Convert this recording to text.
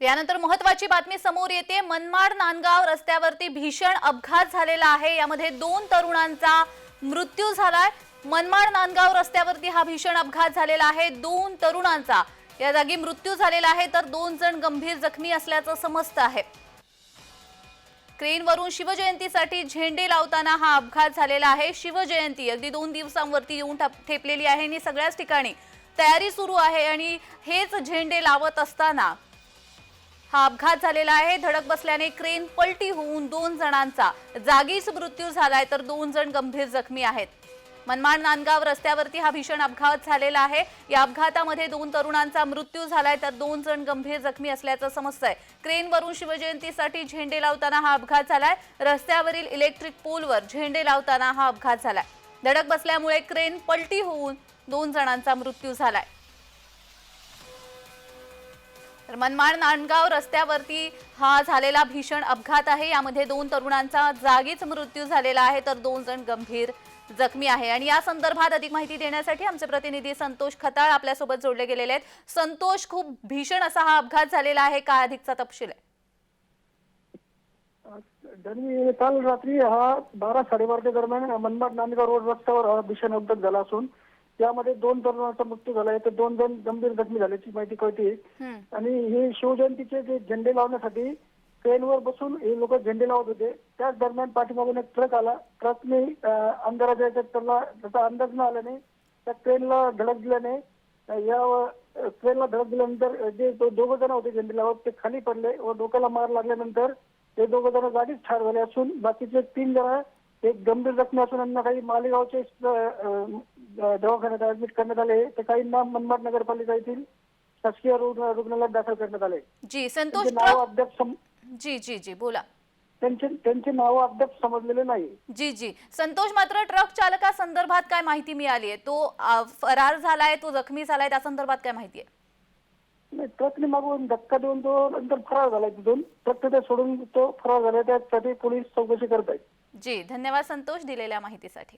यानंतर महत्वाची बातमी समोर येते. मनमाड नांदगाव रस्त्यावरती भीषण अपघात झालेला आहे. यामध्ये दोन तरुणांचा मृत्यू झालाय. मनमाड नांदगाव रस्त्यावरती हा भीषण अपघात झालेला आहे. दोन तरुणांचा या जागी मृत्यू झालेला आहे. तर दोन जण गंभीर जखमी असल्याचं समजतं आहे. क्रेनवरून शिवजयंतीसाठी झेंडे लावताना हा अपघात झालेला आहे. शिवजयंती अगदी दोन दिवसांवरती येऊन ठेपलेली आहे. आणि सगळ्याच ठिकाणी तयारी सुरू आहे. आणि हेच झेंडे लावत असताना हा अपघात झालेला आहे. धडक बसल्याने क्रेन पलटी होऊन दोन जणांचा जागीच मृत्यू झालाय तर दोन जण गंभीर जखमी आहेत. मनमाड नांदगाव रस्त्यावरती हा भीषण अपघात झालेला आहे. या अपघातामध्ये दोन तरुणांचा मृत्यू झालाय तर दोन जण गंभीर जखमी असल्याचं समजतंय. क्रेनवरून शिवजयंतीसाठी झेंडे लावताना हा अपघात झालाय. रस्त्यावरील इलेक्ट्रिक पोलवर झेंडे लावताना हा अपघात झालाय. धडक बसल्यामुळे क्रेन पलटी होऊन दोन जणांचा मृत्यू झालाय. तर मनमाड नांदगाव रस्त्यावरती हा झालेला भीषण अपघात आहे. यामध्ये दोन तरुणांचा जागीच मृत्यू झालेला आहे. तर दोन जण गंभीर जखमी आहे. आणि या संदर्भात अधिक माहिती देण्यासाठी आमचे प्रतिनिधी संतोष खताळ आपल्यासोबत जोडले गेलेले आहेत. संतोष खूप भीषण असा हा अपघात झालेला आहे. काय अधिकचा तपशील आहे? काल रात्री हा बारा साडेबाराच्या दरम्यान मनमाड नांदगाव रोड रस्त्यावर हा भीषण अपघात झाला असून त्यामध्ये दोन तरुणांचा मृत्यू झाला. तर दोन जण गंभीर जखमी झाल्याची माहिती कळते. आणि हे शिवजयंतीचे जे झेंडे लावण्यासाठी ट्रेनवर बसून हे लोक झेंडे लावत होते. त्याच दरम्यान पाठीमागून एक ट्रक आला. ट्रकने अंधाराच्या त्याला त्याचा अंदाज न आल्याने त्या ट्रेनला धडक दिल्याने या ट्रेनला धडक दिल्यानंतर जे दोघं जण होते झेंडे लावत ते खाली पडले व डोक्याला मार लागल्यानंतर ते दोघं जण जागीच ठार झाले असून बाकीचे तीन जण एक गंभीर जखमी असून यांना काही मालेगावचे दवाखान्यात ऍडमिट करण्यात आले. तर काहींना मनमाड नगरपालिका येथील शासकीय रुग्ण- रुग्णालयात दाखल करण्यात आले. जी संतोष त्यांचे नाव ट्रक अद्याप सम- जी जी जी बोला. त्यांचे त्यांचे नाव अद्याप समजलेले नाही. जी जी. संतोष मात्र ट्रक चालका संदर्भात काय माहिती मिळाली आहे तो अ, फरार झालाय तो जखमी झालाय त्या संदर्भात काय माहिती आहे नाही, ट्रकने मागून धक्का देऊन तो नंतर फरार झाला तिथून. ट्रक तिथे सोडून तो फरार झाला त्यासाठी पोलीस चौकशी करत आहेत जी धन्यवाद संतोष दिलेल्या माहितीसाठी.